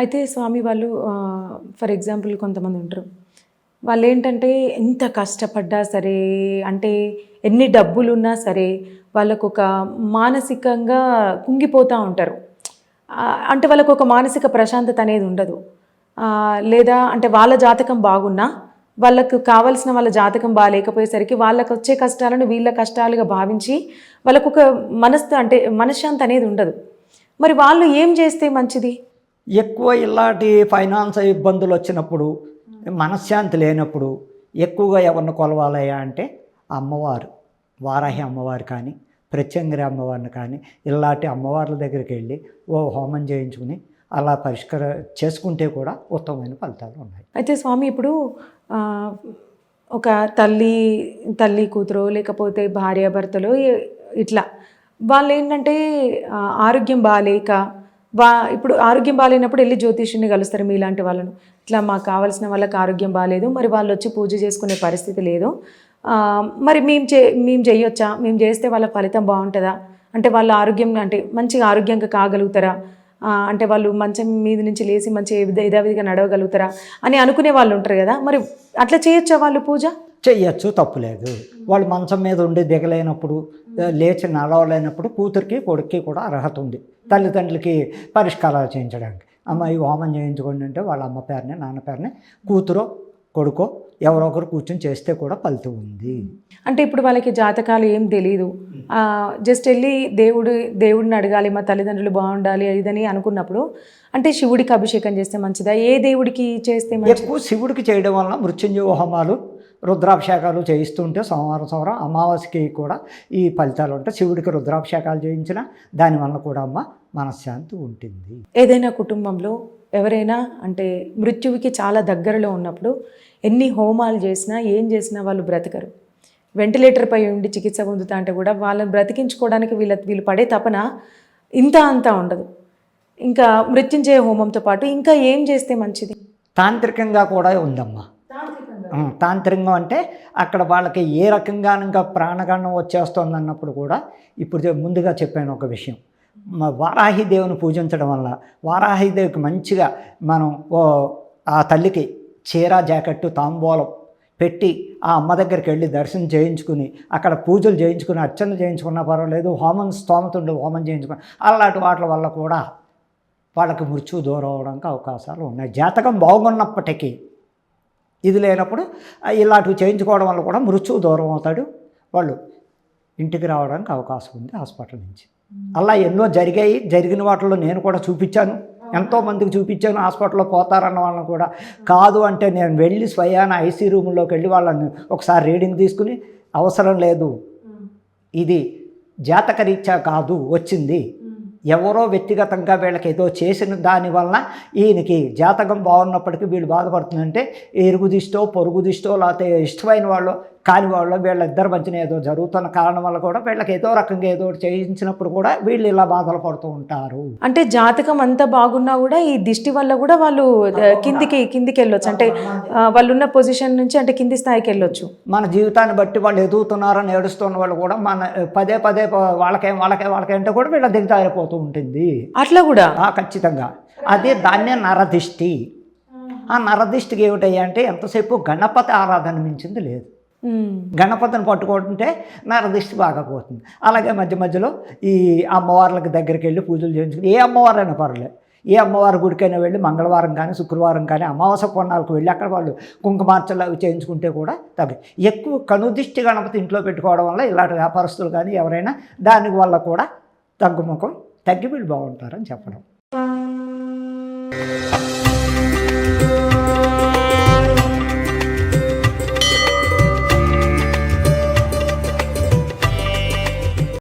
అయితే స్వామి వాళ్ళు for example కొంతమంది ఉంటారు. వాళ్ళు ఏంటంటే ఎంత కష్టపడ్డా సరే అంటే ఎన్ని డబ్బులు ఉన్నా సరే వాళ్ళకు ఒక మానసికంగా కుంగిపోతూ ఉంటారు. అంటే వాళ్ళకు ఒక మానసిక ప్రశాంతత అనేది ఉండదు. లేదా అంటే వాళ్ళ జాతకం బాగున్నా వాళ్ళకు కావలసిన వాళ్ళ జాతకం బాగాలేకపోయేసరికి వాళ్ళకు వచ్చే కష్టాలను వీళ్ళ కష్టాలుగా భావించి వాళ్ళకు ఒక మనస్సు అంటే మనశ్శాంతి అనేది ఉండదు. మరి వాళ్ళు ఏం చేస్తే మంచిది? ఎక్కువ ఇలాంటి ఫైనాన్స్ ఇబ్బందులు వచ్చినప్పుడు మనశ్శాంతి లేనప్పుడు ఎక్కువగా ఎవరిని కొలవాలయ్యా అంటే అమ్మవారు వారాహి అమ్మవారు కానీ ప్రత్యంగిరి అమ్మవారిని కానీ ఇలాంటి అమ్మవార్ల దగ్గరికి వెళ్ళి ఓ హోమం చేయించుకుని అలా పరిష్కార చేసుకుంటే కూడా ఉత్తమమైన ఫలితాలు ఉన్నాయి. అయితే స్వామి ఇప్పుడు ఒక తల్లి తల్లి కూతురు లేకపోతే భార్యాభర్తలు ఇట్లా వాళ్ళు ఏంటంటే ఆరోగ్యం బాగాలేక వా ఇప్పుడు ఆరోగ్యం బాగాలేనప్పుడు వెళ్ళి జ్యోతిష్యుని కలుస్తారు మీలాంటి వాళ్ళను. ఇట్లా మాకు కావాల్సిన వాళ్ళకి ఆరోగ్యం బాగాలేదు మరి వాళ్ళు వచ్చి పూజ చేసుకునే పరిస్థితి లేదు. మరి మేము చే మేము చేయొచ్చా? మేము చేస్తే వాళ్ళ ఫలితం బాగుంటుందా? అంటే వాళ్ళ ఆరోగ్యం అంటే మంచిగా ఆరోగ్యంగా కాగలుగుతారా? అంటే వాళ్ళు మంచం మీద నుంచి లేచి మంచి యథావిధిగా నడవగలుగుతారా అని అనుకునే వాళ్ళు ఉంటారు కదా. మరి అట్లా చేయొచ్చా వాళ్ళు పూజ? చెయ్యొచ్చు తప్పులేదు వాళ్ళు మంచం మీద ఉండి దిగలేనప్పుడు లేచి నడవలేనప్పుడు కూతురికి కొడుక్కి కూడా అర్హత ఉంది. తల్లిదండ్రులకి పరిష్కారాలు చేయించడానికి. అమ్మ ఈ హోమం చేయించుకోండి అంటే వాళ్ళ అమ్మ పేరుని నాన్న పేరుని కూతురో కొడుకో ఎవరో ఒకరు కూర్చొని చేస్తే కూడా ఫలితం ఉంది. అంటే ఇప్పుడు వాళ్ళకి జాతకాలు ఏం తెలియదు జస్ట్ వెళ్ళి దేవుడు దేవుడిని అడగాలి మా తల్లిదండ్రులు బాగుండాలి ఇదని అనుకున్నప్పుడు అంటే శివుడికి అభిషేకం చేస్తే మంచిదా? ఏ దేవుడికి చేస్తే ఎక్కువ శివుడికి చేయడం వలన మృత్యుంజయ హోమాలు రుద్రాభిషేకాలు చేయిస్తుంటే సోమవారం సోమవారం అమావాస్యకి కూడా ఈ ఫలితాలు ఉంటాయి. శివుడికి రుద్రాభిషేకాలు చేయించిన దానివల్ల కూడా అమ్మ మనశ్శాంతి ఉంటుంది. ఏదైనా కుటుంబంలో ఎవరైనా అంటే మృత్యువుకి చాలా దగ్గరలో ఉన్నప్పుడు ఎన్ని హోమాలు చేసినా ఏం చేసినా వాళ్ళు బ్రతకరు. వెంటిలేటర్ పై ఉండి చికిత్స పొందుతా అంటే కూడా వాళ్ళని బ్రతికించుకోవడానికి వీళ్ళ వీళ్ళు పడే తపన ఇంత అంతా ఉండదు. ఇంకా మృత్యుంజయ హోమంతో పాటు ఇంకా ఏం చేస్తే మంచిది? తాంత్రికంగా కూడా ఉందమ్మా. తాంత్రికం అంటే అక్కడ వాళ్ళకి ఏ రకంగా ఇంకా ప్రాణగణం వచ్చేస్తుంది అన్నప్పుడు కూడా ఇప్పుడు ముందుగా చెప్పాను ఒక విషయం. మ- వారాహి దేవుని పూజించడం వల్ల వారాహి దేవికి మంచిగా మనం ఓ ఆ తల్లికి చీర జాకెట్టు తాంబూలం పెట్టి ఆ అమ్మ దగ్గరికి వెళ్ళి దర్శనం చేయించుకుని అక్కడ పూజలు చేయించుకుని అర్చనలు చేయించుకున్నా పర్వాలేదు హోమం స్తోమతుండే హోమం చేయించుకుని అలాంటి వాటి వల్ల కూడా వాళ్ళకి మృత్యువు దూరం అవడానికి అవకాశాలు ఉన్నాయి. జాతకం బాగున్నప్పటికీ ఇది లేనప్పుడు ఇలాంటివి చేయించుకోవడం వల్ల కూడా మృత్యువు దూరం అవుతాడు. వాళ్ళు ఇంటికి రావడానికి అవకాశం ఉంది హాస్పిటల్ నుంచి. అలా ఎన్నో జరిగాయి జరిగిన వాటిలో నేను కూడా చూపించాను. ఎంతో మందికి చూపించాను హాస్పిటల్లో పోతారన్న వాళ్ళని కూడా. కాదు అంటే నేను వెళ్ళి స్వయాన ఐసీ రూమ్లోకి వెళ్ళి వాళ్ళని ఒకసారి రీడింగ్ తీసుకుని అవసరం లేదు. ఇది జాతకరీత్యా కాదు వచ్చింది. ఎవరో వ్యక్తిగతంగా వీళ్ళకి ఏదో చేసిన దాని వలన ఈయనకి జాతకం బాగున్నప్పటికీ వీళ్ళు బాధపడుతుందంటే ఎరుగు దిష్టో పొరుగు దిష్టో లేకపోతే ఇష్టమైన వాళ్ళు కాని వాళ్ళు వీళ్ళిద్దరి మధ్యన ఏదో జరుగుతున్న కారణం వల్ల కూడా వీళ్ళకి ఏదో రకంగా ఏదో చేయించినప్పుడు కూడా వీళ్ళు ఇలా బాధలు పడుతూ ఉంటారు. అంటే జాతకం అంతా బాగున్నా కూడా ఈ దిష్టి వల్ల కూడా వాళ్ళు కిందికి కిందికి వెళ్ళొచ్చు. అంటే ఆ, వాళ్ళు ఉన్న పొజిషన్ నుంచి అంటే కింది స్థాయికి వెళ్ళొచ్చు. మన జీవితాన్ని బట్టి వాళ్ళు ఎదుగుతున్నారని ఏడుస్తున్న వాళ్ళు కూడా మన పదే పదే వాళ్ళకేం వాళ్ళకే వాళ్ళకేంటే కూడా వీళ్ళ దిగజారిపోతూ ఉంటుంది. అట్లా కూడా? ఖచ్చితంగా. అదే దాన్నే నరదిష్టి. ఆ నరదిష్టికి ఏమిటయ్యా అంటే ఎంతసేపు గణపతి ఆరాధన మించింది లేదు. గణపతిని పట్టుకుంటుంటే నరదిష్టి బాగా పోతుంది. అలాగే మధ్య మధ్యలో ఈ అమ్మవార్లకి దగ్గరికి వెళ్ళి పూజలు చేయించుకుని ఏ అమ్మవారైనా పర్లేదు ఏ అమ్మవారి గుడికైనా వెళ్ళి మంగళవారం కానీ శుక్రవారం కానీ అమావాస్య కొన్నాళ్ళకు వెళ్ళి అక్కడ వాళ్ళు కుంకుమార్చలు అవి చేయించుకుంటే కూడా తగ్గి. ఎక్కువ కనుదిష్టి గణపతి ఇంట్లో పెట్టుకోవడం వల్ల ఇలాంటి వ్యాపారస్తులు కానీ ఎవరైనా దాని వల్ల కూడా తగ్గుముఖం తగ్గి వీళ్ళు బాగుంటారని చెప్పడం